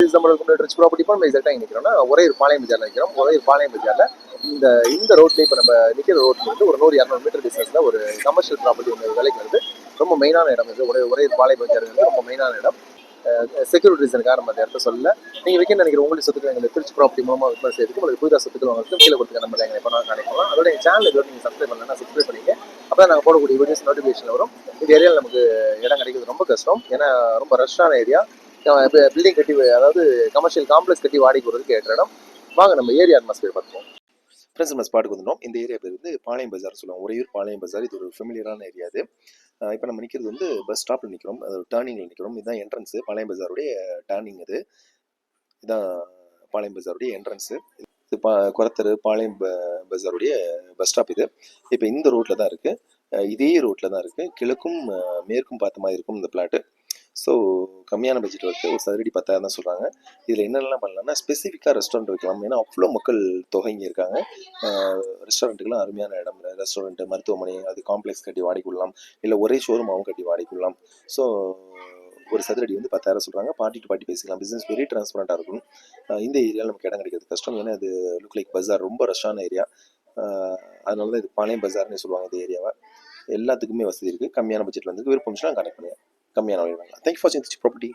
நம்மளுக்கு rich property இப்போ எக்ஸாக்டாக நிற்கிறோம்னா ஒரே ஒரு பாளையம் பஜாரில் நிற்கிறோம் ஒரே ஒரு பாளையம் பஜாரில் இந்த இந்த ரோட்ல இப்போ நம்ம நிற்கிற ரோட்ல வந்து ஒரு நூறு இரநூறு மீட்டர் டிஸ்டன்ஸில் ஒரு கமர்ஷியல் ப்ராப்பர்ட்டி ஒன்று விலைக்கு வருது. ரொம்ப மெயினான இடம் இது. ஒரே ஒரே ஒரு பாளையம் பஜார் வந்து ரொம்ப மெயினான இடம். செக்யூரிட்டி ரீசனுக்காக நம்ம அந்த இடத்த சொல்லல. நீங்கள் வைக்க நினைக்கிற உங்களுக்கு சொத்துக்கள் எங்களுக்கு திருச்சி ப்ராப்பர்ட்டி மூலமாக விற்பனை செய்யறதுக்கு உங்களுக்கு புதிதாக சொத்துக்கள் வாங்குறதுக்கு கீழே கொடுத்துக்க நம்ம எங்களை பண்ண நினைக்கலாம் அதோட எங்கள் சேனல் இதோட நீங்கள் சப்ஸ்கிரைப் பண்ணலாம் சப்ஸ்கிரைப் பண்ணிங்க அப்போ நாங்கள் போடக்கூடிய வீடியோஸ் நோட்டிஃபிகேஷன் வரும். இந்த ஏரியாவில் நமக்கு இடம் கிடைக்கிறது ரொம்ப கஷ்டம். ஏன்னா ரொம்ப ரஷ்ஷான ஏரியா பில்டிங் கட்டி அதாவது கமர்ஷியல் காம்ப்ளெக்ஸ் கட்டி வாடகை போகிறதுக்கு ஏற்ற இடம். வாங்க நம்ம ஏரியா அட்மாஸ்பியர் பார்ப்போம் ஃப்ரெண்ட்ஸ் நம்ம ஸ்பாட்டுக்கு வந்துடும் இந்த ஏரியா பேர் வந்து பாளையம் பஜார் சொல்லுவோம் ஒரேயூர் பாளையம் பஜார். இது ஒரு ஃபெமிலியரான ஏரியா இது இப்போ நம்ம நிற்கிறது வந்து பஸ் ஸ்டாப்பில் நிற்கிறோம் அது டேர்னிங்கில் நிற்கிறோம் இதுதான் என்ட்ரன்ஸு பாளையம் பஜாருடைய டேர்னிங் இது இதுதான் பாளையம் பஜாருடைய என்ட்ரன்ஸு இது பா குரத்தரு பாளையம் ப பஜாருடைய பஸ் ஸ்டாப் இது. இப்போ இந்த ரோட்டில் தான் இருக்குது இதே ரோட்டில் தான் இருக்குது கிழக்கும் மேற்கும் பார்த்த மாதிரி இருக்கும் இந்த பிளாட்டு ஸோ கம்மியான பட்ஜெட் இருக்குது ஒரு சதுரடி பத்தாயிரம் தான் சொல்கிறாங்க இதில் என்னென்னலாம் பண்ணலாம்னா ஸ்பெசிஃபிக்காக ரெஸ்டாரண்ட் வைக்கலாம். ஏன்னா அவ்வளோ மக்கள் தொகை இங்கே இருக்காங்க. ரெஸ்டாரண்ட்டுக்கெல்லாம் அருமையான இடம். ரெஸ்டாரண்ட்டு மருத்துவமனை அது காம்ப்ளெக்ஸ் கட்டி வாடிக்கொள்ளலாம் இல்லை ஒரே ஷோரூமாகவும் கட்டி வாடிக்கொள்ளலாம் ஸோ ஒரு சதுரடி வந்து பத்தாயிரம் சொல்கிறாங்க பார்ட்டி டு பார்ட்டி பேசிக்கலாம் பிஸ்னஸ் வெரி டிரான்ஸ்பரண்ட்டாக இருக்கும். இந்த ஏரியாவில் நமக்கு இடம் கிடைக்கிறது கஷ்டம். ஏன்னா இது லுக் லைக் பஜார் ரொம்ப ரஷ்ஷான ஏரியா அதனால தான் இது பாளையம் பஜார்னு சொல்லுவாங்க இந்த ஏரியாவை. எல்லாத்துக்குமே வசதி இருக்குது கம்மியான பட்ஜெட்டில் வந்து விருப்பம் கனெக்ட் பண்ணுங்க. கம்மியான விலை வாங்கலாம் தேங்க்யூ ஃபார் வாட்சிங் ப்ராப்பர்ட்டி